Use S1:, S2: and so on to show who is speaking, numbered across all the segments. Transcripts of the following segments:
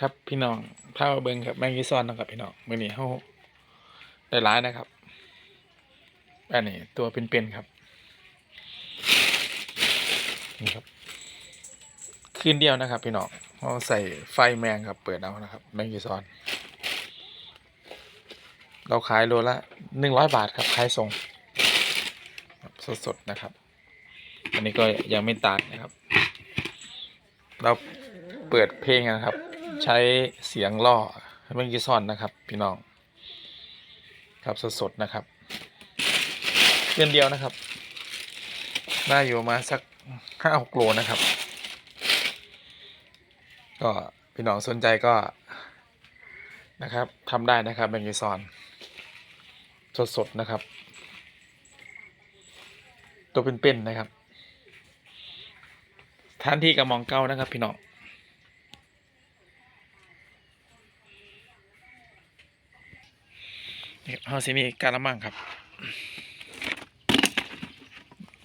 S1: ครับพี่น้องพามาเบิ่งครับแมงกีซอนนะครับพี่น้องมือนี้เฮาได้หลายนะครับ อันนี้ตัวเป็นๆครับนี่ครับคืนเดียวนะครับ พี่น้องเราใส่ไฟแมงครับ เปิดเอานะครับ แมงกีซอน เราขายโลละหนึ่งร้อยบาทครับขายส่งสดๆนะครับ อันนี้ก็ยังไม่ตายนะครับ เราเปิดเพลงนะครับ ใช้เสียงล่อแมงกีซอนนะครับ พี่น้อง ครับสดๆนะครับเดือนเดียวนะครับ ได้อยู่มาสักห้าหกโลนะครับ ก็พี่น้องสนใจก็นะครับทำได้นะครับแมงกีซอนสดๆนะครับ ตัวเป็นๆนะครับท่านที่กระมองเก้านะครับ พี่น้อง นี่เฮาสิมีการละมังครับ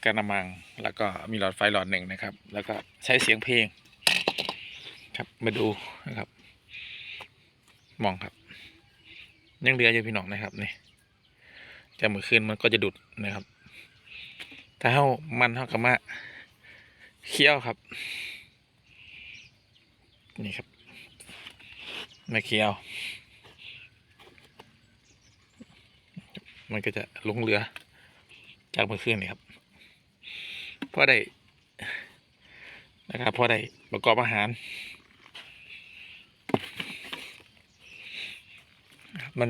S1: การละมังแล้วก็มีหลอดไฟหลอดหนึ่งนะครับ แล้วก็ใช้เสียงเพลง ครับมาดูนะครับ มองครับ ยังเหลืออยู่พี่น้องนะครับนี่แต่เมื่อคืนมันก็จะดุดนะครับ ถ้าเฮามันเฮากับมาเคี่ยวครับ นี่ครับมาเคี่ยว มันก็จะลงเรือจากเมื่อคืนนี่ครับเพราะได้นะครับเพราะได้ประกอบอาหาร มัน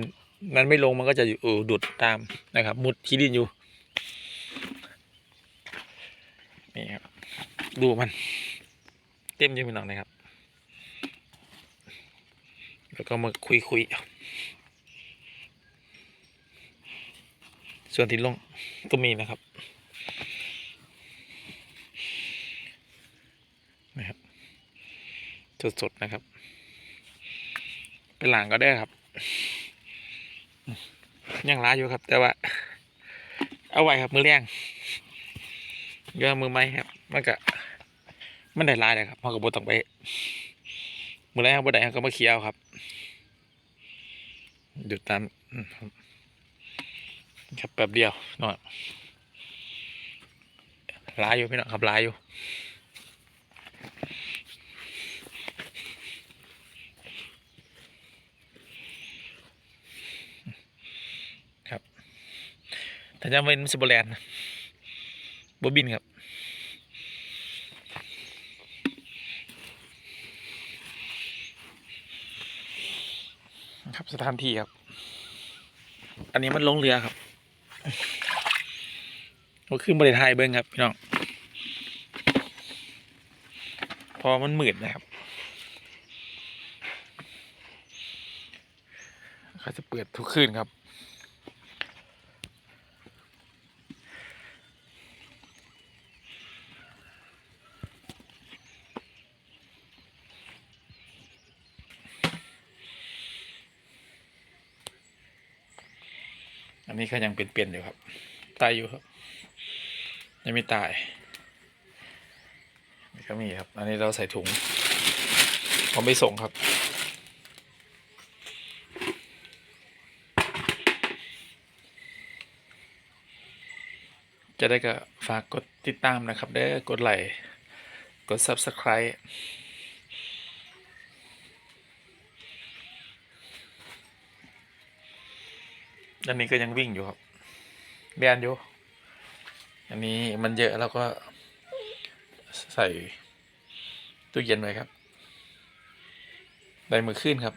S1: มันไม่ลงมันก็จะอยู่ดุดตามนะครับ มุดขี้ดินอยู่นี่ครับดูมันเต็มยังพี่น้องนะครับ แล้วก็มาคุยคุยๆเอา ส่วนที่ลงก็มีนะครับนะครับสดๆนะครับ เป็นหลังก็ได้ครับยังร้ายอยู่ครับ แต่ว่า เอาไว้ครับมือแรงเยอมือไม้ครับ มันก็มันได้ร้ายเลยครับเพอกับบต้องไปมือแรงบ่ได้ก็มาเคี้ยวครับหยุดตามอืม ครับแป๊บเดียวน่อยร้ายอยู่พี่น้องครับร้ายอยู่ครับถ้าจะเป็นสโบแลนด์บบินครับครับสถานที่ครับ อันนี้มันลงเรือครับ ก็ขึ้นบริไทยเบิ้งครับพี่น้อง พอมันมืดนะครับ เขาจะเปิดทุกคืนครับอันนี้ก็ยังเป็นเปลี่ยนอยู่ครับตายอยู่ครับ ยังไม่ตายนี่ก็มีครับ อันนี้เราใส่ถุงผมไม่ส่งครับ จะได้ก็ฝากกดติดตามนะครับเด้กดไลค์กด subscribe อันนี้ก็ยังวิ่งอยู่ครับแบนอยู่ อันนี้มันเยอะแล้วก็ใส่ตู้เย็นไว้ครับได้มือขึ้นครับ